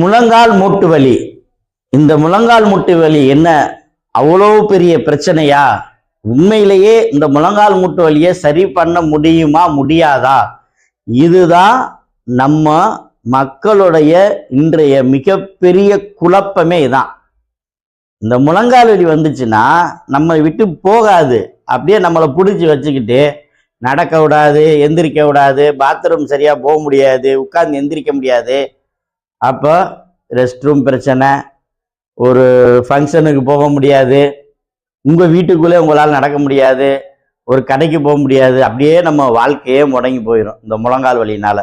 முழங்கால் மூட்டு வலி. இந்த முழங்கால் மூட்டு வலி என்ன? அவ்வளோ பெரிய பிரச்சனையா? உண்மையிலேயே இந்த முழங்கால் மூட்டு வலியை சரி பண்ண முடியுமா? முடியாதா? இதுதான் நம்ம மக்களுடைய இன்றைய மிகப்பெரிய குழப்பமே தான். இந்த முழங்கால் வலி வந்துச்சுன்னா நம்ம விட்டு போகாது. அப்படியே நம்மளை பிடிச்சி வச்சுக்கிட்டு நடக்க விடாது எந்திரிக்க விடாது பாத்ரூம் சரியாக போக முடியாது உட்கார்ந்து எந்திரிக்க முடியாது. அப்போ ரெஸ்ட் ரூம் பிரச்சனை. ஒரு ஃபங்க்ஷனுக்கு போக முடியாது. உங்கள் வீட்டுக்குள்ளே உங்களால் நடக்க முடியாது. ஒரு கடைக்கு போக முடியாது. அப்படியே நம்ம வாழ்க்கையே முடங்கி போயிடும் இந்த முழங்கால் வலியினால.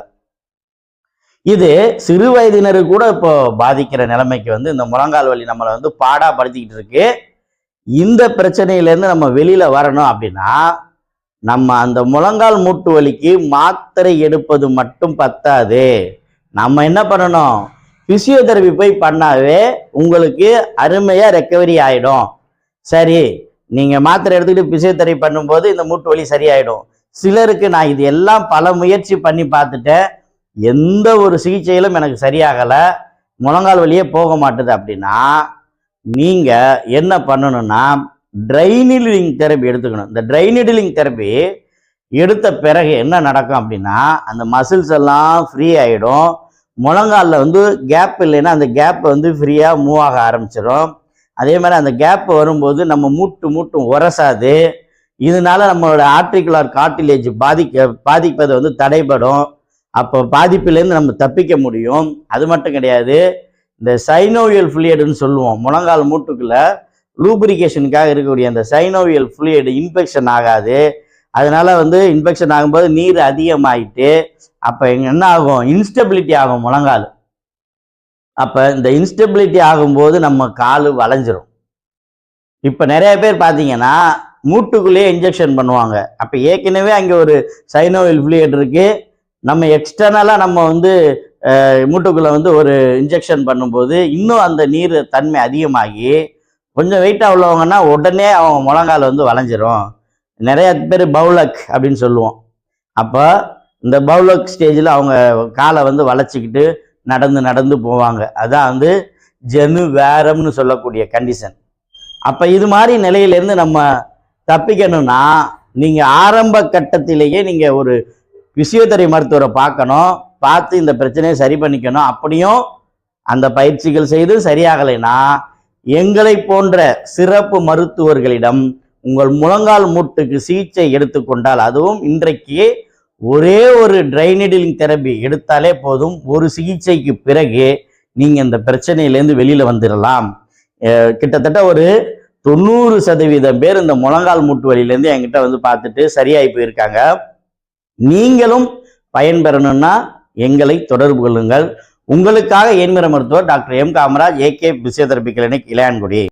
இது சிறு வயதினரு கூட இப்போ பாதிக்கிற நிலைமைக்கு வந்து இந்த முழங்கால் வலி நம்மளை வந்து பாடா படுத்திக்கிட்டு இருக்கு. இந்த பிரச்சனையிலேருந்து நம்ம வெளியில் வரணும் அப்படின்னா நம்ம அந்த முழங்கால் மூட்டு வலிக்கு மாத்திரை எடுப்பது மட்டும் பத்தாது. நம்ம என்ன பண்ணணும்? பிசியோதெரபி போய் பண்ணாவே உங்களுக்கு அருமையாக ரெக்கவரி ஆகிடும் சரி நீங்கள் மாத்திரை எடுத்துக்கிட்டு பிசியோதெரபி பண்ணும்போது இந்த மூட்டு வலி சரியாயிடும். சிலருக்கு நான் இது எல்லாம் பல முயற்சி பண்ணி பார்த்துட்டேன். எந்த ஒரு சிகிச்சையிலும் எனக்கு சரியாகலை. முழங்கால் வழியே போக மாட்டுது அப்படின்னா நீங்கள் என்ன பண்ணணும்னா ட்ரைனிடிலிங் தெரப்பி எடுத்துக்கணும். இந்த ட்ரைனிடிலிங் தெரப்பி எடுத்த பிறகு என்ன நடக்கும் அப்படின்னா அந்த மசில்ஸ் எல்லாம் ஃப்ரீ ஆகிடும் முழங்காலில் வந்து கேப் இல்லைன்னா அந்த கேப்பை வந்து ஃப்ரீயாக மூவ் ஆக ஆரம்பிச்சிடும் அதே மாதிரி அந்த கேப் வரும்போது நம்ம மூட்டு மூட்டும் உரசாது. இதனால நம்மளோட ஆர்டிகுலர் கார்டிலேஜ் பாதிக்க பாதிப்பது வந்து தடைபடும். அப்போ பாதிப்பிலேருந்து நம்ம தப்பிக்க முடியும். அது மட்டும் கிடையாது. இந்த சைனோவியல் ஃப்ளூயிடுன்னு சொல்லுவோம். முழங்கால் மூட்டுக்குள்ள லூப்ரிகேஷனுக்காக இருக்கக்கூடிய அந்த சைனோவியல் ஃப்ளூயிடு இன்ஃபெக்ஷன் ஆகாது. அதனால வந்து இன்ஃபெக்ஷன் ஆகும்போது நீர் அதிகமாயிட்டு அப்போ என்ன ஆகும்? இன்ஸ்டபிலிட்டி ஆகும் முழங்கால். அப்போ இந்த இன்ஸ்டபிலிட்டி ஆகும்போது நம்ம கால் வளைஞ்சிரும். இப்போ நிறைய பேர் பார்த்தீங்கன்னா மூட்டுக்குள்ளேயே இன்ஜெக்ஷன் பண்ணுவாங்க. அப்போ ஏற்கனவே அங்கே ஒரு சைனோவில் ஃப்ளூயிட் இருக்குது நம்ம எக்ஸ்டர்னலாக நம்ம வந்து மூட்டுக்குள்ளே வந்து ஒரு இன்ஜெக்ஷன் பண்ணும்போது இன்னும் அந்த நீர் தன்மை அதிகமாகி கொஞ்சம் வெயிட்டாக உள்ளவங்கன்னா உடனே அவங்க முழங்கால் வந்து வளைஞ்சிரும். நிறைய பேர் பவுலக் அப்படின்னு சொல்லுவோம். அப்போ இந்த பவுலக் ஸ்டேஜில் அவங்க காலை வந்து வளைச்சிக்கிட்டு நடந்து நடந்து போவாங்க. அதான் வந்து ஜெனு வேரம்னு சொல்லக்கூடிய கண்டிஷன் அப்போ இது மாதிரி நிலையிலேருந்து நம்ம தப்பிக்கணும்னா நீங்கள் ஆரம்ப கட்டத்திலேயே நீங்கள் ஒரு பிசியோதெரபி மருத்துவரை பார்க்கணும் பார்த்து இந்த பிரச்சனையை சரி பண்ணிக்கணும் அப்படியும் அந்த பயிற்சிகள் செய்து சரியாகலைன்னா எங்களை போன்ற சிறப்பு மருத்துவர்களிடம் உங்கள் முழங்கால் மூட்டுக்கு சிகிச்சை எடுத்துக்கொண்டால் அதுவும் இன்றைக்கு ஒரே ஒரு ட்ரைனிடிலிங் தெரப்பி எடுத்தாலே போதும். ஒரு சிகிச்சைக்கு பிறகு நீங்க இந்த பிரச்சனையிலேருந்து வெளியில வந்துடலாம் அஹ் கிட்டத்தட்ட ஒரு தொண்ணூறு சதவீதம் பேர் இந்த முழங்கால் மூட்டு வழியிலேருந்து என்கிட்ட வந்து பார்த்துட்டு சரியாகி போயிருக்காங்க. நீங்களும் பயன்பெறணும்னா எங்களை தொடர்பு கொள்ளுங்கள். உங்களுக்காக ஏன்மிற மருத்துவர் doctor M Kamaraj AK physiotherapy clinic Ilayangudi.